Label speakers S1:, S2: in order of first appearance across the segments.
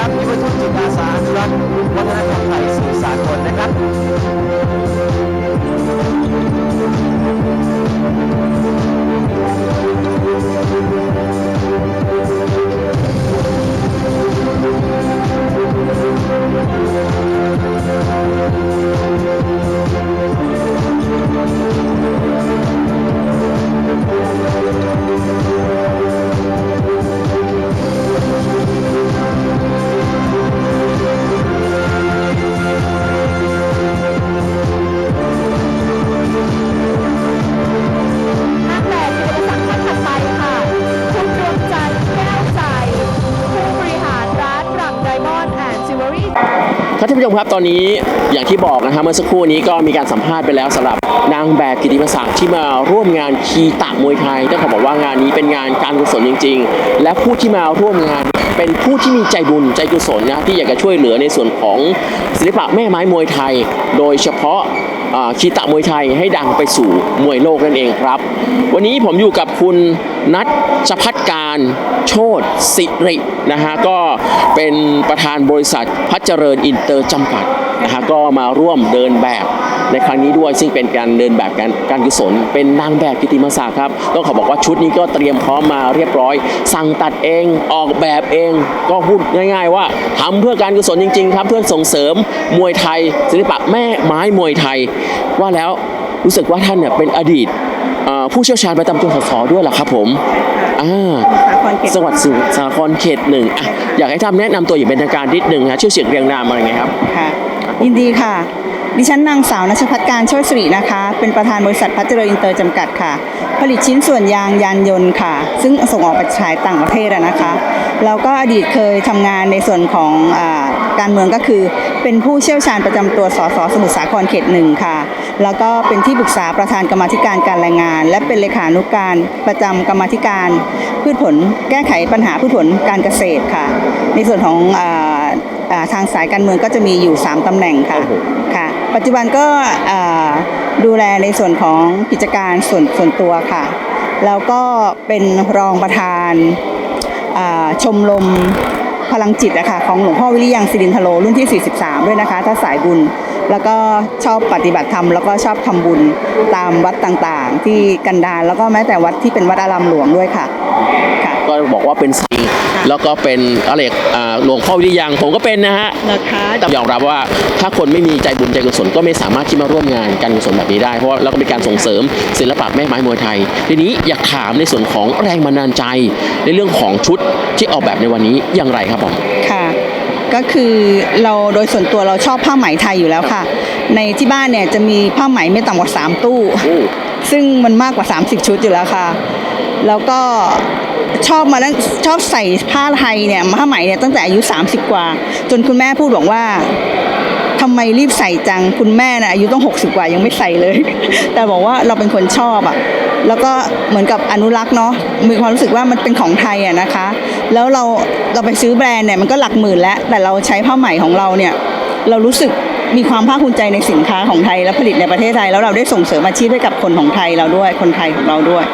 S1: ครับที่ประชุมจิตอาสาอนุรักษ์วัฒนธรรมไทย
S2: ผู้
S3: ชมครับตอนนี้อย่างที่บอกนะครับเมื่อสักครู่นี้ก็มีการสัมภาษณ์ไปแล้วสำหรับนางแบบกิติมศักดิ์ที่มาร่วมงานคีตะมวยไทยต้องขอบอกว่างานนี้เป็นงานการกุศลจริง ๆ และผู้ที่มาร่วมงานเป็นผู้ที่มีใจบุญใจกุศลนะที่อยากจะช่วยเหลือในส่วนของศิลปะแม่ไม้มวยไทย โดยเฉพาะ คีตะมวยไทยให้ดังไปสู่มวยโลกนั่นเองครับ วันนี้ผมอยู่กับคุณนัทชพัฒการโชตสิรินะฮะก็เป็นประธานบริษัทพัชเจริญอินเตอร์จำกัดนะฮะก็มาร่วมเดินแบบ ในครั้งนี้ด้วยซึ่งเป็นการเดินแบบการการกุศล เป็นนางแบบกิติมศักดิ์ครับต้องขอบอกว่าชุดนี้ก็เตรียมพร้อมมาเรียบร้อย สั่งตัดเองออกแบบเอง ก็พูดง่าย ๆ ว่าทำเพื่อการกุศลจริง ๆ ครับ เพื่อส่งเสริมมวยไทย ศิลปะแม่ไม้มวยไทย ว่าแล้วรู้สึกว่าท่านเนี่ยเป็นอดีตเอ่อผู้เชี่ยวชาญประจำจังหวัดสสด้วยเหรอครับผมอ่า
S4: สาครเขต
S3: จังหวัดสมุทรสาครเขตหนึ่งอะอยากให้ทำแนะนำตัวอย่างเป็นทางการนิดหนึ่งฮะชื่อเสียงเรียงนามอะไรไงครับ
S4: ค่ะยินดีค่ะ ดิฉันนางสาวนัชพัฒการโชติสิรินะคะ เป็นประธานบริษัทพัชเจริญอินเตอร์จำกัดค่ะ ผลิตชิ้นส่วนยางยานยนต์ค่ะ ซึ่งส่งออกไปขายต่างประเทศนะคะ แล้วก็อดีตเคยทำงานในส่วนของอาการเมืองก็คือ เป็นผู้เชี่ยวชาญประจำตัวสสสมุทรสาครเขตหนึ่งค่ะ แล้วก็เป็นที่ปรึกษาประธานกรรมาธิการการแรงงาน และเป็นเลขานุการประจำกรรมาธิการ พืชผลแก้ไขปัญหาพืชผลการเกษตรค่ะ ในส่วนของอาอ่าทางสายการเมืองก็จะมีอยู่ 3ตำแหน่งค่ะ
S3: โอ้โห
S4: ค่ะ ปัจจุบันก็ดูแลในส่วนของกิจการส่วนส่วนตัวค่ะ แล้วก็เป็นรองประธานาชมรมพลังจิตอะค่ะของหลวงพ่อวิริยังสิรินทโลรุ่นที่ 43 ด้วยนะคะ ถ้าสายบุญ แล้วก็ชอบปฏิบัติธรรมแล้วก็ชอบทำบุญตามวัดต่างๆ ที่กันดารแล้วก็แม้แต่วัดที่เป็นวัดอารามหลวงด้วยค่ะค่ะ
S3: ก็บอกว่าเป็นสิงแล้วก็เป็นอะไรอ่าหลวงพ่อวิริยังผมก็เป็นนะฮะ
S4: นะคะ
S3: ต้องยอมรับว่าถ้าคนไม่มีใจบุญใจกุศลก็ไม่สามารถที่มาร่วมงานการกุศลแบบนี้ได้เพราะว่าเราก็เป็นการส่งเสริมศิลปะแม่ไม้มวยไทย ทีนี้อยากถามในส่วนของแรงบันดาลใจ ในเรื่องของชุดที่ออกแบบในวันนี้อย่างไรครับผม
S4: ค่ะ ก็คือเราโดยส่วนตัวเราชอบผ้าไหมไทยอยู่แล้วค่ะ ในที่บ้านเนี่ยจะมีผ้าไหมไม่ต่ำกว่า 3 ตู้
S3: โอ้
S4: ซึ่งมันมากกว่า 30 ชุดอยู่แล้วค่ะ แล้วก็ ชอบมาตั้งชอบใส่ผ้าไทยเนี่ยผ้าไหมเนี่ยตั้งแต่อายุ 30 กว่า จนคุณแม่พูดบอกว่าทำไมรีบใส่จังคุณแม่นะอายุต้อง 60 กว่ายังไม่ใส่เลย แต่บอกว่าเราเป็นคนชอบอะแล้วก็เหมือนกับอนุรักษ์เนาะมีความรู้สึกว่ามันเป็นของไทยอะนะคะ แล้วเราเราไปซื้อแบรนด์เนี่ยมันก็หลักหมื่นแล้ว แต่เราใช้ผ้าไหมของเราเนี่ยเรารู้สึกมีความภาคภูมิใจในสินค้าของไทยและผลิตในประเทศไทย แล้วเราได้ส่งเสริมอาชีพให้กับคนของไทยเราด้วยคนไทยของเราด้วย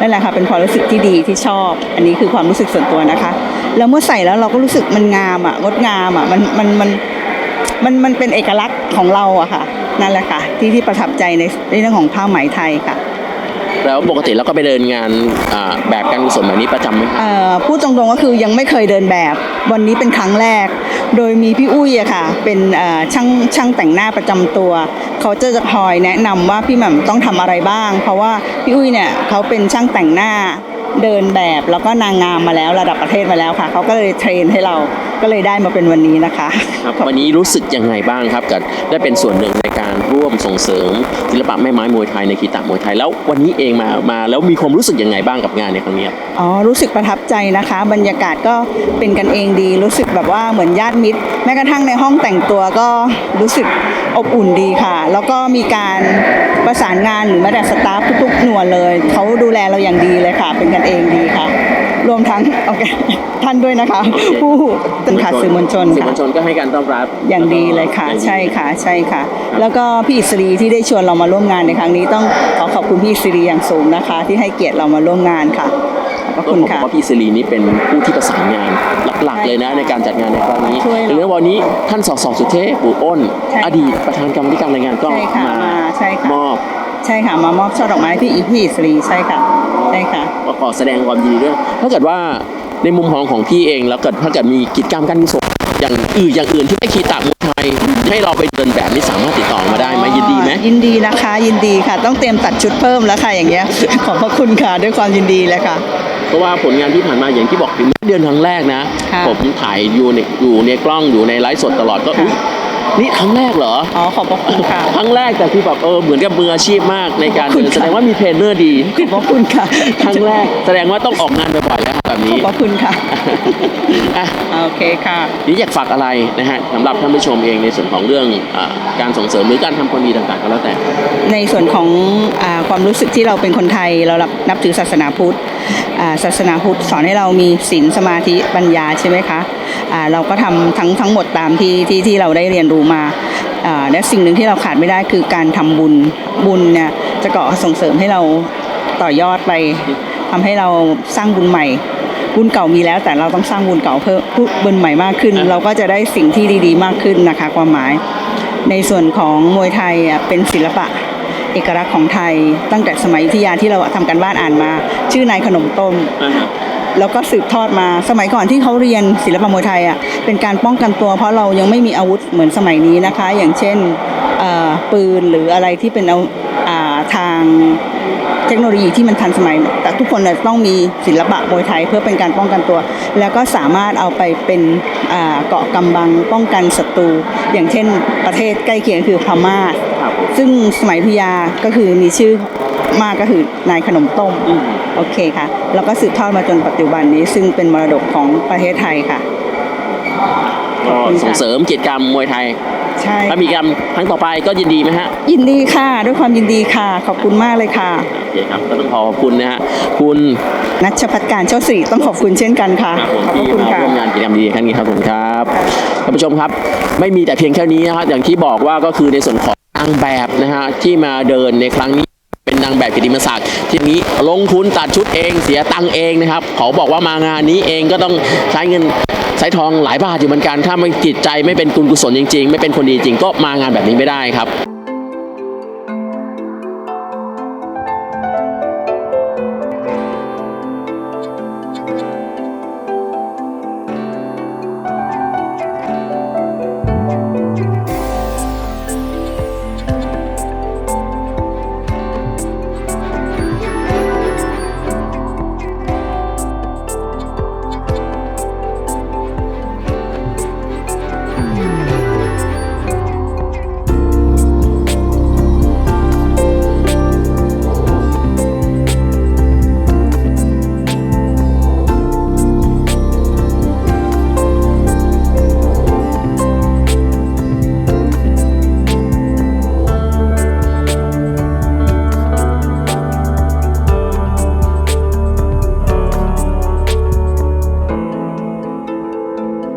S4: นั่นแหละค่ะเป็นความรู้สึกที่ดีที่ชอบ อันนี้คือความรู้สึกส่วนตัวนะคะ แล้วเมื่อใส่แล้วเราก็รู้สึกมันงามอะงดงามอะมันมันมันมันมันเป็นเอกลักษณ์ของเราอะค่ะ นั่นแหละค่ะ ที่ที่ประทับใจในในเรื่องของผ้าไหมไทยค่ะ
S3: แล้วปกติเราก็ไปเดินงานอ่าแบบการกุศลแบบนี้ประจำไหมครับ
S4: เอ่อพูดตรงๆก็คือยังไม่เคยเดินแบบ วันนี้เป็นครั้งแรก โดยมีพี่อุ้ยอะค่ะ เป็นช่างช่างแต่งหน้าประจำตัว เขาจะจะคอยแนะนำว่าพี่แหม่มต้องทำอะไรบ้าง เพราะว่าพี่อุ้ยเนี่ยเขาเป็นช่างแต่งหน้าเดินแบบแล้วก็นางงามมาแล้วระดับประเทศมาแล้วค่ะ เขาก็เลยเทรนให้เราก็เลยได้มาเป็นวันนี้นะคะ
S3: ครับวันนี้รู้สึกยังไงบ้างครับกับได้เป็นส่วนหนึ่งในการร่วมส่งเสริมศิลปะแม่ไม้มวยไทยในคีตะมวยไทยแล้ววันนี้เองมามาแล้วมีความรู้สึกยังไงบ้างกับงานในครั้งนี้ครับ
S4: อ๋อรู้สึกประทับใจนะคะ บรรยากาศก็เป็นกันเองดี รู้สึกแบบว่าเหมือนญาติมิตร แม้กระทั่งในห้องแต่งตัวก็รู้สึกอบอุ่นดีค่ะ แล้วก็มีการประสานงานหรือแม้แต่สตาฟทุกๆหน่วยเลยเขาดูแลเราอย่างดีเลยค่ะ เป็นกันเองดีค่ะ รวมทั้งโอเคท่านด้วยนะคะ
S3: โอเค
S4: ผู้เป็นค่ะสื่อมวลชน
S3: สื่อม
S4: ค่ะ
S3: วลชนก็ให้การต้อนรับ
S4: อย่างดีเลยค่ะ
S3: อย่างดี
S4: ใช่ค่ะใช่ค่ะ แล้วก็พี่อิสรีที่ได้ชวนเรามาร่วมงานในครั้งนี้ต้องขอขอบคุณพี่อิสรีอย่างสูงนะคะ ที่ให้เกียรติเรามาร่วมงานค่ะขอบพระ
S3: ก็
S4: คุณ
S3: ผม
S4: ค่ะ
S3: ว่าพี่สิรีนี่เป็นผู้ที่ประสานงานหลักๆเลยนะในการจัดงานในครั้งนี้
S4: ช่วยเรา
S3: หรือวันนี้ท่านสสสุเทพปู่อ้น
S4: ใช่ค่ะ
S3: อดีตประธานกรรมธิการรายงานก็
S4: ใช่ค่ะ
S3: มา
S4: มาใช่ค่ะ
S3: มอบ
S4: ใช่ค่ะมามอบช่อดอกไม้ที่อีพี่อิสรีใช่ค่ะใช่ค่ะ
S3: ก็ขอแสดงความยินดีด้วย ถ้าเกิดว่าในมุมมองของพี่เองแล้วเกิดถ้าเกิดมีกิจกรรมการกุศลอย่างอื่นอย่างอื่นที่ไม่คีตากมวยไทยให้เราไปเดินแบบนี้สามารถติดต่อมาได้ไหมยินดีไหม
S4: ยินดีนะคะ ยินดีค่ะ ต้องเตรียมตัดชุดเพิ่มแล้วค่ะอย่างเงี้ยขอบพระคุณค่ะด้วยความยินดีเลยค่ะ
S3: เพราะว่าผลงานที่ผ่านมาอย่างที่บอกถึงเดือนครั้งแรกนะ
S4: ค่ะ
S3: ผมถ่ายอยู่ในอยู่ในกล้องอยู่ในไลฟ์สดตลอดก็
S4: ค่ะ
S3: อุ๊ย นี่ครั้งแรกเหรอ
S4: อ๋อ ขอบพระคุณค่ะ
S3: ครั้งแรกแต่คือแบบเออเหมือนกับมืออาชีพมากในการ
S4: ขอบคุ
S3: เดิ
S4: ณ
S3: น
S4: ค่ะ
S3: แสดงว่ามีเทรนเนอร์ดี
S4: ขอบพระคุณค่ะ
S3: ครั้งแรกแสดงว่าต้องออกงานบ่อยๆแล้วแบบ
S4: ข
S3: นี้
S4: อบพระคุณค่ะ
S3: อะ
S4: โอเคค่ะ
S3: นี่อยากฝากอะไรนะฮะสำหรับท่านผู้ชมเองในส่วนของเรื่องอาการส่งเสริมหรือการทำความดีต่างๆก็แล้วแต่
S4: ในส่วนของอาความรู้สึกที่เราเป็นคนไทยเรานับถือศาสนาพุทธอ่าศาสนาพุทธสอนให้เรามีศีลสมาธิปัญญาใช่ไหมคะอ่าเราก็ทำทั้งทั้งหมดตามที่ที่ที่เราได้เรียนรู้มาอ่าและสิ่งหนึ่งที่เราขาดไม่ได้คือการทำบุญบุญเนี่ยจะเกาะส่งเสริมให้เราต่อยอดไปทำให้เราสร้างบุญใหม่บุญเก่ามีแล้วแต่เราต้องสร้างบุญเก่าเพิ่มบุญใหม่มากขึ้น
S3: อ่า
S4: เราก็จะได้สิ่งที่ดี ๆ มากขึ้นนะคะ ความหมาย ในส่วนของมวยไทยอะเป็นศิลปะ เอกลักษณ์ของไทย ตั้งแต่สมัยอยุธยาที่เราทำกันบ้านอ่านมา ชื่อนายขนมต้ม
S3: อ่าฮะ
S4: แล้วก็สืบทอดมาสมัยก่อนที่เขาเรียนศิลปะมวยไทยอะเป็นการป้องกันตัว เพราะเรายังไม่มีอาวุธเหมือนสมัยนี้นะคะ อย่างเช่นเอ่อปืนหรืออะไรที่เป็นเอาอ่าทางเทคโนโลยีที่มันทันสมัย แต่ทุกคนน่ะต้องมีศิลปะมวยไทยเพื่อเป็นการป้องกันตัว แล้วก็สามารถเอาไปเป็นอ่าเกราะกำบังป้องกันศัตรู อย่างเช่นประเทศใกล้เคียงคือพม่า
S3: ครับ
S4: ซึ่งสมัยอยุธยาก็คือมีชื่อมากก็คือนายขนมต้ม
S3: อืม
S4: โอเคค่ะ แล้วก็สืบทอดมาจนปัจจุบันนี้ ซึ่งเป็นมรดกของประเทศไทยค่ะข
S3: ก็
S4: อบคุณค่ะ
S3: ส่งเสริมกิจกรรมมวยไทย
S4: ใช่
S3: ถ้ามีกิจกรรมครั้งต่อไปก็ยินดีไหมฮะ
S4: ยินดีค่ะ ด้วยความยินดีค่ะ ขอบคุณมากเลยค่ะ
S3: โอเคครับก็ต้องขอขอบคุณนะฮะคุณ
S4: นัชพัฒการเจ้าสิริต้องขอบคุณเช่นกันค่ะ
S3: ครับผม
S4: ขอบพระ
S3: ที่
S4: คุณ
S3: มา
S4: ค่ะ
S3: ร่วมงานกิจกรรมดีๆครั้งนี้ครับผมครับท่านผู้ชมครับ ไม่มีแต่เพียงแค่นี้นะครับอย่างที่บอกว่าก็คือในส่วนของนางแบบนะฮะที่มาเดินในครั้งนี้เป็นนางแบบกิติมศักดิ์ที่นี้ลงทุนตัดชุดเองเสียตังเองนะครับเขาบอกว่ามางานนี้เองก็ต้องใช้เงินใช้ทองหลายบาทอยู่เหมือนกันถ้าไม่จิตใจไม่เป็นกุลกุศลจริง ๆ ไม่เป็นคนดีจริงก็มางานแบบนี้ไม่ได้ครับ